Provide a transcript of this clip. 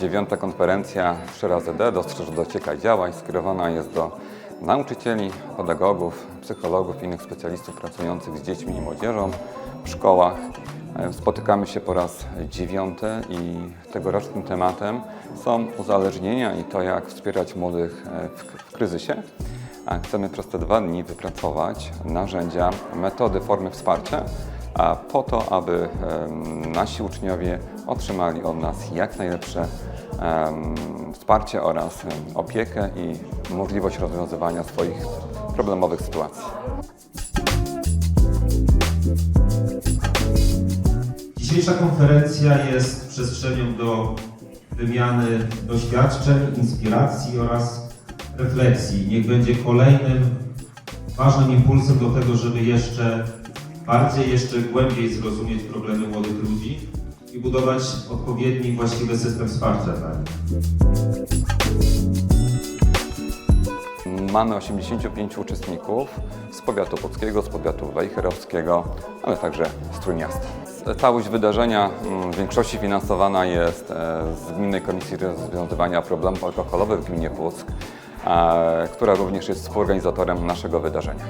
Dziewiąta konferencja 3 razy D dostrzeż dociekaj działań skierowana jest do nauczycieli, pedagogów, psychologów i innych specjalistów pracujących z dziećmi i młodzieżą w szkołach. E, Spotykamy się po raz dziewiąty i tegorocznym tematem są uzależnienia i to, jak wspierać młodych e, w, kryzysie. Chcemy przez te dwa dni wypracować narzędzia, metody, formy wsparcia, a po to, aby nasi uczniowie otrzymali od nas jak najlepsze wsparcie oraz opiekę i możliwość rozwiązywania swoich problemowych sytuacji. Dzisiejsza konferencja jest przestrzenią do wymiany doświadczeń, inspiracji oraz refleksji. Niech będzie kolejnym ważnym impulsem do tego, żeby jeszcze bardziej, jeszcze głębiej zrozumieć problemy młodych ludzi i budować odpowiedni, właściwy system wsparcia dla nich. Mamy 85 uczestników z powiatu łódzkiego, z powiatu wejherowskiego, ale także z Trójmiasta. Całość wydarzenia mm, w większości finansowana jest e, z Gminnej Komisji Rozwiązywania Problemów Alkoholowych w gminie Płock, e, która również jest współorganizatorem naszego wydarzenia.